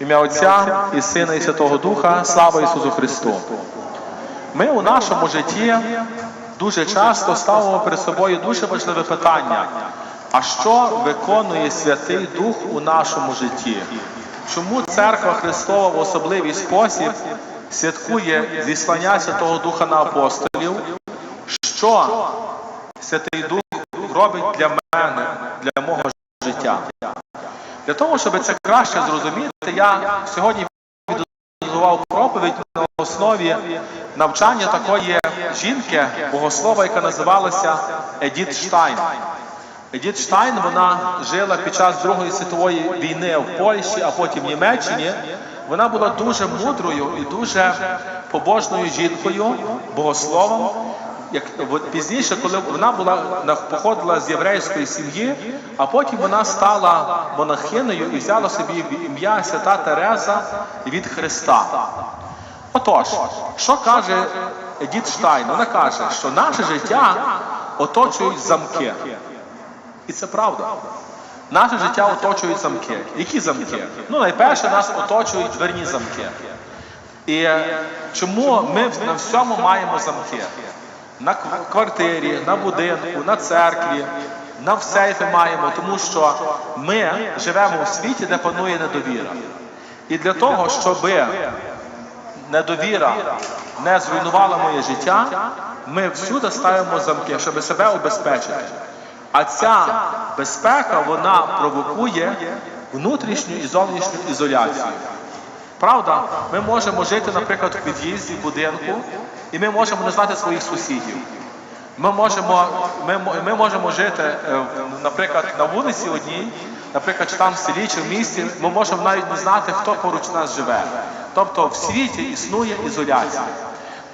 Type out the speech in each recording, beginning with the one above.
Ім'я Отця і Сина, і Святого Духа, слава Ісусу Христу. Ми у нашому житті дуже часто ставимо перед собою дуже важливе питання. А що виконує Святий Дух у нашому житті? Чому Церква Христова в особливий спосіб святкує зіслання Святого Духа на апостолів? Що Святий Дух робить для мене, для мого життя? Для того, щоб це краще зрозуміти, я сьогодні підготував проповідь на основі навчання такої жінки, богослова, яка називалася Едіт Штайн. Едіт Штайн вона жила під час Другої світової війни в Польщі, а потім в Німеччині. Вона була дуже мудрою і дуже побожною жінкою, богословом. Як от пізніше, коли вона була на- походила з єврейської сім'ї, а потім вона стала монахиною і взяла собі ім'я Свята Тереза від Христа. Отож, що каже Едіт Штайн? Вона каже, що наше життя оточують замки. І це правда. Наше життя оточують замки. Які замки? Ну, найперше, нас оточують дверні замки. І е, чому ми на всьому маємо замки? На квартирі, на будинку, на церкві, на в сейфі маємо, тому що ми живемо у світі, де панує недовіра. І для того, щоби недовіра не зруйнувала моє життя, ми всюди ставимо замки, щоб себе обезпечити. А ця безпека вона провокує внутрішню і зовнішню ізоляцію. Правда, ми можемо жити, наприклад, в під'їзді будинку, і ми можемо не знати своїх сусідів. Ми можемо, ми, ми можемо жити, е, наприклад, на вулиці одній, наприклад, чи там в селі чи в місті, ми можемо навіть не знати, хто поруч нас живе. Тобто в світі існує ізоляція.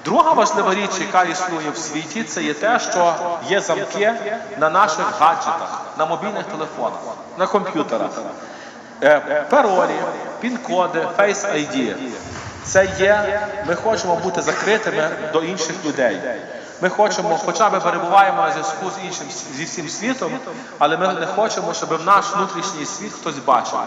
Друга важлива річ, яка існує в світі, це є те, що є замки на наших гаджетах, на мобільних телефонах, на комп'ютерах. Е, Паролі, пін-коди, Face ID. Це є, ми хочемо бути закритими до інших людей. Ми хочемо, хоча ми перебуваємо на зв'язку з іншим зі всім світом, але ми не хочемо, щоб в наш внутрішній світ хтось бачив.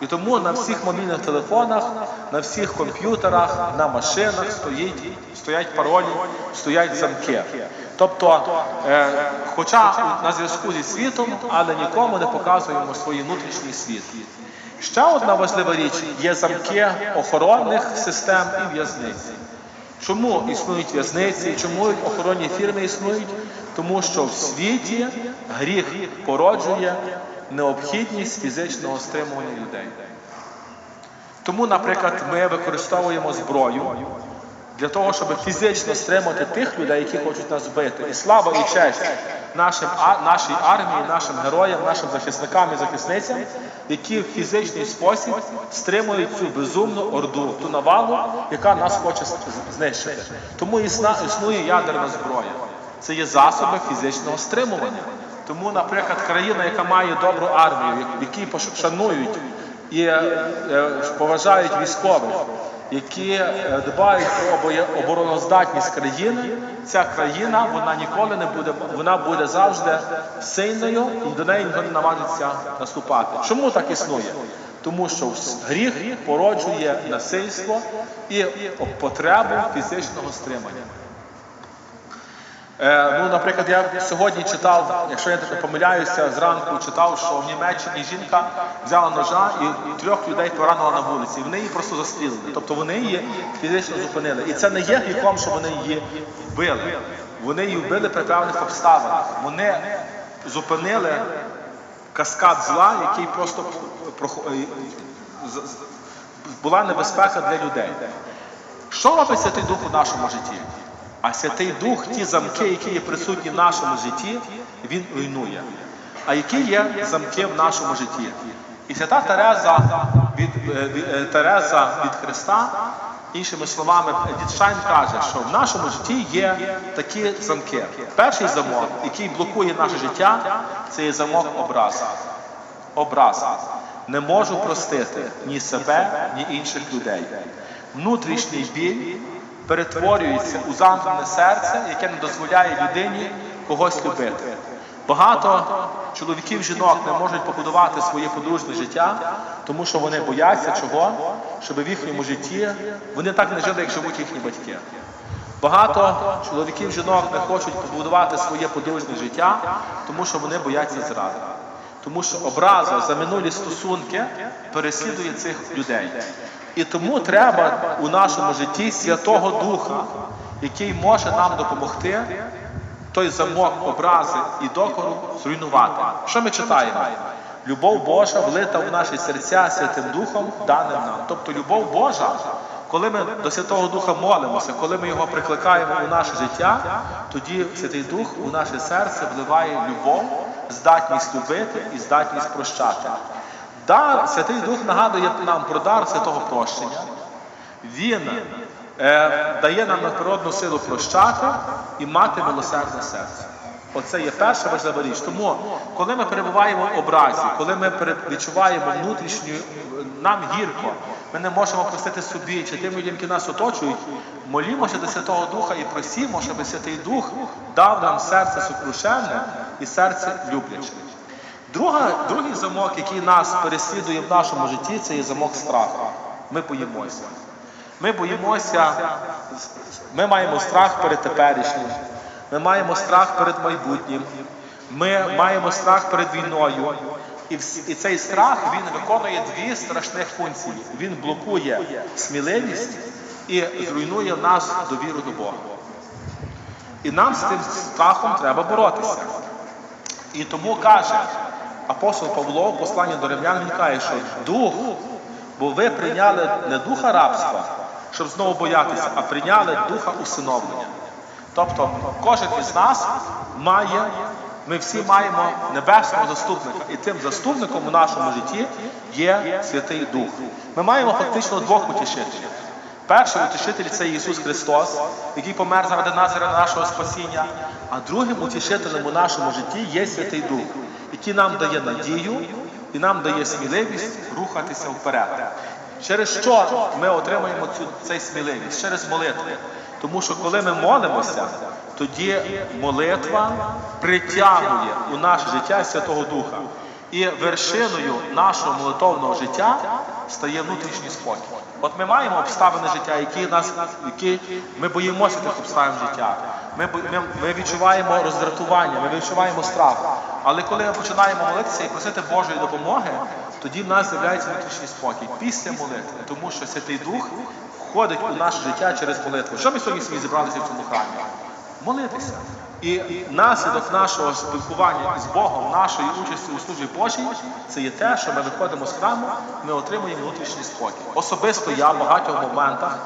І тому на всіх мобільних телефонах, на всіх комп'ютерах, на машинах стоїть, стоять паролі, стоять замки. Тобто, е, хоча на зв'язку зі світом, але нікому не показуємо свій внутрішній світ. Ще одна важлива річ є замки охоронних систем і в'язниць. Чому існують в'язниці, чому охоронні фірми існують? Тому що в світі гріх породжує необхідність фізичного стримування людей. Тому, наприклад, ми використовуємо зброю для того, щоб фізично стримати тих людей, які хочуть нас вбити. І слава і честь нашим, а- нашій армії, нашим героям, нашим захисникам і захисницям, які в фізичний спосіб стримують цю безумну орду, ту навалу, яка нас хоче знищити. Тому існує ядерна зброя. Це є засоби фізичного стримування. Тому, наприклад, країна, яка має добру армію, які шанують і е, е, поважають військових, які е, дбають про обороноздатність країни, ця країна вона ніколи не буде, вона буде завжди сильною і до неї ніхто не наважиться наступати. Чому так існує? Тому що гріх породжує насильство і потребу фізичного стримання. Е, ну, наприклад, я сьогодні читав, якщо я не помиляюся, зранку читав, що в Німеччині жінка взяла ножа і трьох людей поранила на вулиці. І вони її просто застрілили. Тобто вони її фізично зупинили. І це не є гріхом, що вони її вбили. Вони її вбили при певних обставинах. Вони зупинили каскад зла, який просто е, була небезпека для людей. Що робить Святий Дух у нашому житті? А Святий Дух, ті замки, які є присутні в нашому житті, він руйнує. А які є замки в нашому житті? І свята Тереза від, е, е, Тереза від Христа, іншими словами, Едіт каже, що в нашому житті є такі замки. Перший замок, який блокує наше життя, це є замок образи. Образа. Не можу простити ні себе, ні інших людей. Внутрішній біль перетворюється у замкнене серце, яке не дозволяє людині когось любити. Багато чоловіків, жінок не можуть побудувати своє подружне життя, тому що вони бояться чого, щоб в їхньому житті вони так не жили, як живуть їхні батьки. Багато чоловіків, жінок не хочуть побудувати своє подружне життя, тому що вони бояться зради. Тому що образа за минулі стосунки переслідує цих людей. І тому треба у нашому житті Святого Духа, який може нам допомогти той замок образи і докору зруйнувати. Що ми читаємо? Любов Божа влита в наші серця Святим Духом даним нам. Тобто любов Божа, коли ми до Святого Духа молимося, коли ми його прикликаємо у наше життя, тоді Святий Дух у наше серце вливає любов, здатність любити і здатність прощати. Дар, Святий Дух нагадує нам про дар святого прощення. Він е, дає нам надприродну силу прощати і мати милосердне серце. Оце є перша важлива річ. Тому, коли ми перебуваємо в образі, коли ми відчуваємо внутрішню, нам гірко, ми не можемо простити собі чи тим людям, які нас оточують, молімося до Святого Духа і просімо, щоб Святий Дух дав нам серце сокрушенне і серце любляче. Друга, другий замок, який нас переслідує в нашому житті, це є замок страху. Ми боїмося. Ми боїмося, ми маємо страх перед теперішнім, ми маємо страх перед майбутнім, ми маємо страх перед війною. І, цей страх він виконує дві страшних функції. Він блокує сміливість і зруйнує в нас довіру до Бога. І нам з тим страхом треба боротися. І тому каже апостол Павло в посланні до римлян, він каже, що дух, бо ви прийняли не духа рабства, щоб знову боятися, а прийняли духа усиновлення. Тобто кожен із нас має, ми всі маємо небесного заступника. І тим заступником у нашому житті є Святий Дух. Ми маємо фактично двох утішителів. Перший утішитель це Ісус Христос, який помер заради нас, заради нашого спасіння. А другим утішителем у нашому житті є Святий Дух, який нам дає надію і нам дає сміливість рухатися вперед. Через що ми отримуємо цю цей сміливість? Через молитву. Тому що коли ми молимося, тоді молитва притягує у наше життя Святого Духа. І вершиною нашого молитовного життя стає внутрішній спокій. От ми маємо обставини життя, які нас, які ми боїмося тих обставин життя. Ми, ми, ми відчуваємо роздратування, ми відчуваємо страх. Але коли ми починаємо молитися і просити Божої допомоги, тоді в нас з'являється внутрішній спокій після молитви, тому що Святий Дух входить у наше життя через молитву. Що ми сьогодні собі зібралися в цьому храмі? Молитися. І наслідок нашого спілкування з Богом, нашої участі у службі Божій, це є те, що ми виходимо з храму, ми отримуємо внутрішній спокій. Особисто я в багатьох моментах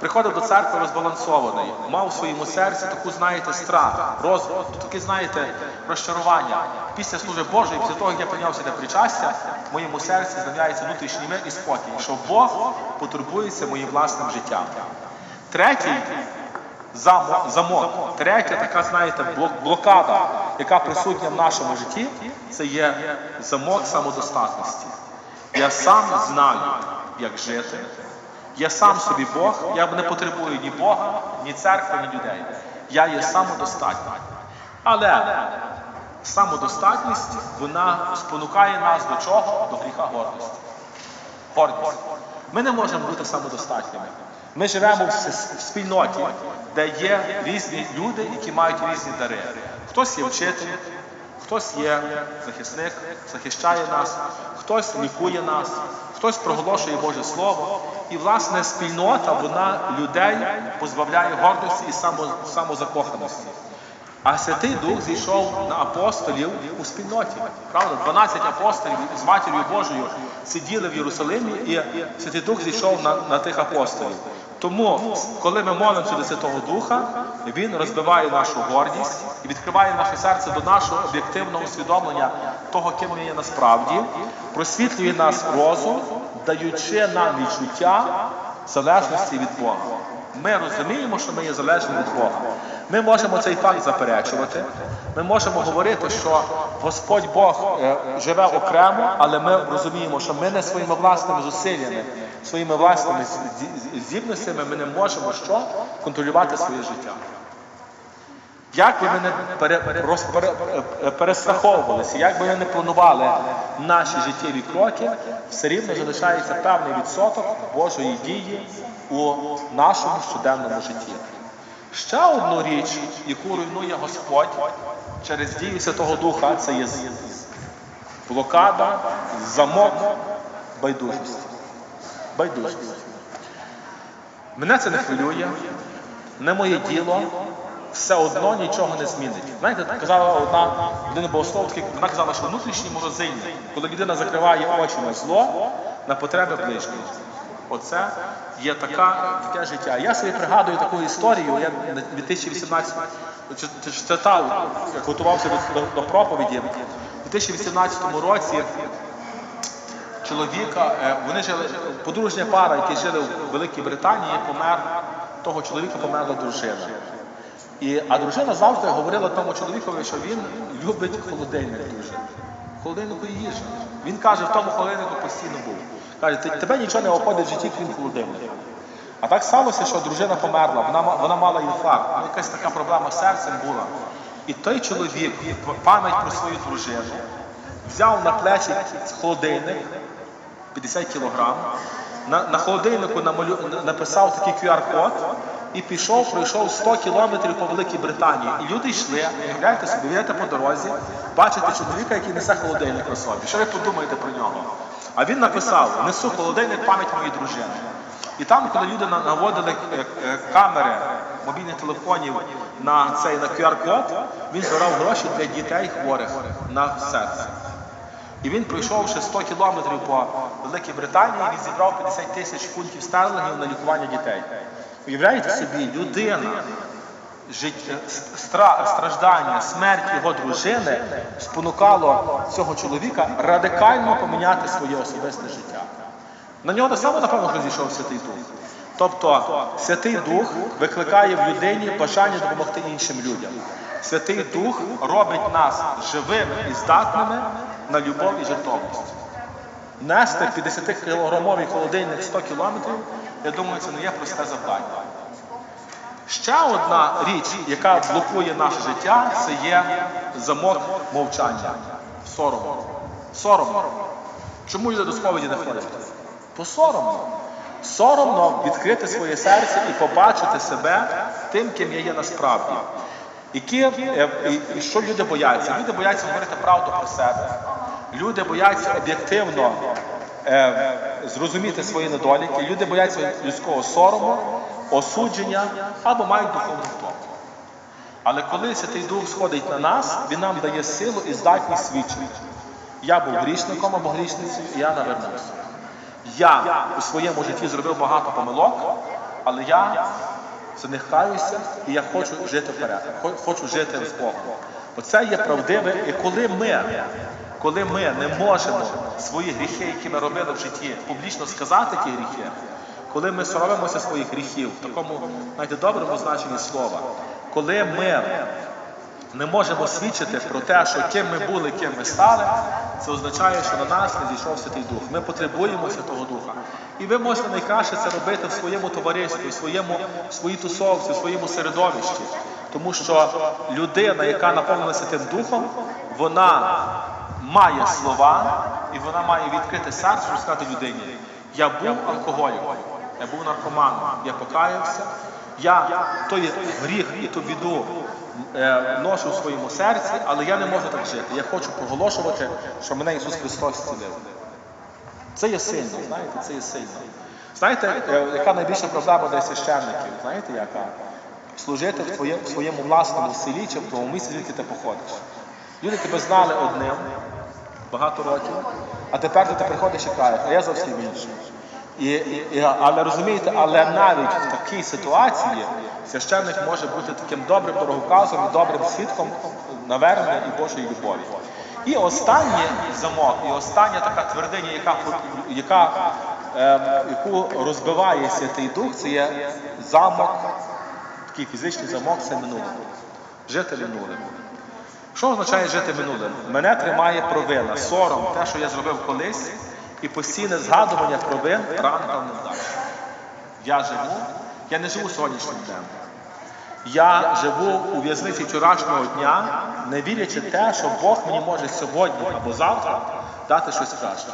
приходив до церкви розбалансований, мав у своєму серці таку, знаєте, страх, розвиток, таке, знаєте, розчарування. Після служби Божої, після того, як я прийняв святе причастя, в моєму серці з'являється внутрішній мир і спокій, що Бог потурбується моїм власним життям. Третій замо- замок. Третя така, знаєте, блокада, яка присутня в нашому житті, це є замок самодостатності. Я сам знаю, як жити. Я сам собі Бог, я не потребую ні Бога, ні церкви, ні людей. Я є самодостатній. Але самодостатність, вона спонукає нас до чого? До гріха гордості. Гордість. Ми не можемо бути самодостатніми. Ми живемо в спільноті, де є різні люди, які мають різні дари. Хтось є вчитель, хтось є захисник, захищає нас, хтось лікує нас, хтось проголошує Боже Слово. І, власне, спільнота вона людей позбавляє гордості і само- самозакоханості. А Святий Дух зійшов на апостолів у спільноті. Правда, 12 апостолів з матір'ю Божою сиділи в Єрусалимі, і Святий Дух зійшов на, на тих апостолів. Тому, коли ми молимося до Святого Духа, він розбиває нашу гордість і відкриває наше серце до нашого об'єктивного усвідомлення того, ким ми є насправді, просвітлює нас розум, даючи нам відчуття залежності від Бога. Ми розуміємо, що ми є залежні від Бога. Ми можемо цей факт заперечувати. Ми можемо говорити, що Господь Бог е, живе окремо, але ми розуміємо, що ми не своїми власними зусиллями, своїми власними зді- здібностями ми не можемо що контролювати своє життя. Як би ми не перестраховувалися, як би ми не планували наші життєві кроки, все рівно залишається певний відсоток Божої дії у нашому щоденному житті. Ще одну річ, яку руйнує Господь через дію Святого Духа, це є блокада, замок байдужості. Байдужість. Мене це не хвилює, не моє діло, все одно нічого не змінить. Знаєте, казала одна людина богословська, вона казала, що внутрішній морозильник, коли людина закриває очі на зло, на потреби ближніх. Оце є така, таке життя. Я собі пригадую таку історію, я на 2018 чи- чи- читав, як готувався до, до, проповіді. У 2018 році чоловіка, е, вони жили, подружня пара, які жили в Великій Британії, помер, того чоловіка померла дружина. І, а дружина завжди говорила тому чоловікові, що він любить холодильник дуже. Холодильнику є. Він каже, в тому холодильнику постійно був. Каже, «Ти- тебе нічого не обходить в житті, крім холодильника. А так сталося, що дружина померла, вона, вона мала інфаркт, ну, якась така проблема з серцем була. І той чоловік, пам'ять про свою дружину, взяв на плечі холодильник, 50 кілограм. На, на холодильнику намалю, написав такий QR-код і пішов, пройшов 100 кілометрів по Великій Британії. І люди йшли, уявляєте собі, йдете по дорозі, бачите чоловіка, який несе холодильник на собі. Що ви подумаєте про нього? А він написав: несу холодильник пам'ять моєї дружини. І там, коли люди наводили е, е, камери мобільних телефонів на цей на QR-код, він збирав гроші для дітей хворих на серце. І він, пройшовши 100 кілометрів по Великій Британії, він зібрав 50 тисяч фунтів стерлингів на лікування дітей. Уявляєте собі, людина, життя, стра, страждання, смерть його дружини спонукало цього чоловіка радикально поміняти своє особисте життя. На нього так само, напевно, що зійшов Святий Дух. Тобто Святий Дух викликає в людині бажання допомогти іншим людям. Святий Дух робить нас живими і здатними на любов і жертовність. Нести 50-кілограмовий холодильник 100 кілометрів, я думаю, це не є просте завдання. Ще одна річ, яка блокує наше життя, це є замок мовчання. Соромно. Соромно. Чому люди до сповіді не ходять? Бо соромно. Соромно відкрити своє серце і побачити себе тим, ким я є насправді. Які, е, і, і що люди бояться? Люди бояться говорити правду про себе. Люди бояться об'єктивно зрозуміти свої недоліки. Люди бояться людського сорому, осудження або мають духовну втому. Але коли Святий Дух сходить на нас, він нам дає силу і здатність свідчити. Я був грішником або грішницею, і я навернувся. Я у своєму житті зробив багато помилок, але я за і я хочу жити вперед. Хочу жити з Богом. Оце є правдиве, і коли ми, коли ми не можемо свої гріхи, які ми робили в житті, публічно сказати ті гріхи, коли ми соромимося своїх гріхів, в такому знаєте, доброму значенні слова, коли ми не можемо свідчити про те, що ким ми були, ким ми стали, це означає, що на нас не зійшов Святий Дух. Ми потребуємо Святого Духа. І ви можете найкраще це робити в своєму товаристві, в своєму, в своїй тусовці, в своєму середовищі. Тому що людина, яка наповнена Святим Духом, вона має слова і вона має відкрити серце, щоб сказати людині, я був алкоголіком, я був наркоманом, я покаявся, я той гріх і ту біду е, ношу в своєму серці, але я не можу так жити. Я хочу проголошувати, що мене Ісус Христос зцілив. Це є сильно, знаєте, це є сильно. Знаєте, е, яка найбільша проблема для священників? Знаєте, яка? Служити в своєму власному селі чи в тому місці, звідки ти походиш. Люди тебе знали одним багато років, а тепер ти приходиш і кажеш, а я зовсім інший. Але розумієте, але навіть в такій ситуації священник може бути таким добрим дороговказом і добрим свідком навернення і Божої любові. І останній замок, і остання така твердиня, яка, яка, е, яку розбиває Святий Дух, це є замок, такий фізичний замок, це минуле. Жити минулим. Що означає жити минулим? Мене тримає провина, сором, те, що я зробив колись, і постійне згадування провин рано та невдач. Я живу, я не живу сьогоднішнім днем. Я живу у в'язниці вчорашнього дня, не вірячи те, що Бог мені може сьогодні або завтра дати щось краще.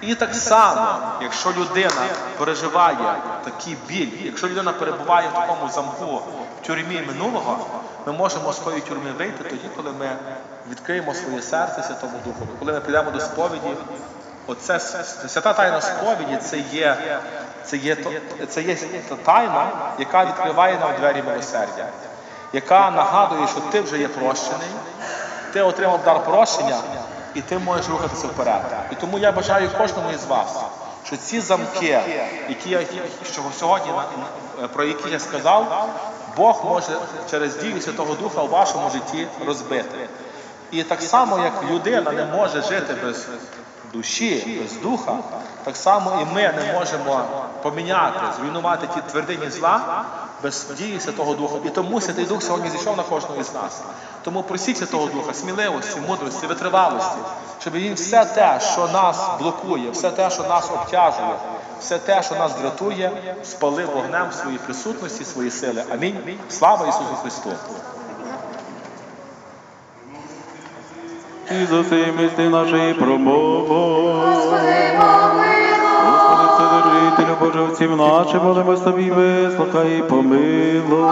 І так само, якщо людина переживає такий біль, якщо людина перебуває в такому замку в тюрмі минулого, ми можемо з тої тюрми вийти тоді, коли ми відкриємо своє серце Святому Духу, коли ми підемо до сповіді. Оце свята тайна сповіді це є, це є, то- це є та тайна, яка відкриває нам двері милосердя, яка нагадує, що ти вже є прощений, ти отримав дар прощення, і ти можеш рухатися вперед. І тому я бажаю кожному із вас, що ці замки, які я що сьогодні про які я сказав, Бог може через дію Святого Духа у вашому житті розбити. І так само, як людина не може жити без душі, без духа, так само і ми не можемо поміняти, зруйнувати ті твердині зла без дії Святого Духа. І тому Святий Дух сьогодні зійшов на кожного із нас. Тому просіть Святого Духа сміливості, мудрості, витривалості, щоб він все те, що нас блокує, все те, що нас обтяжує, все те, що нас дратує, спалив вогнем в своїй присутності, свої сили. Амінь. Слава Ісусу Христу! І за цей мисти нашої промови. Господи, помилуй. Господи, Вседержителю Боже, всім нашим, молимось тобі, вислухай і помилуй.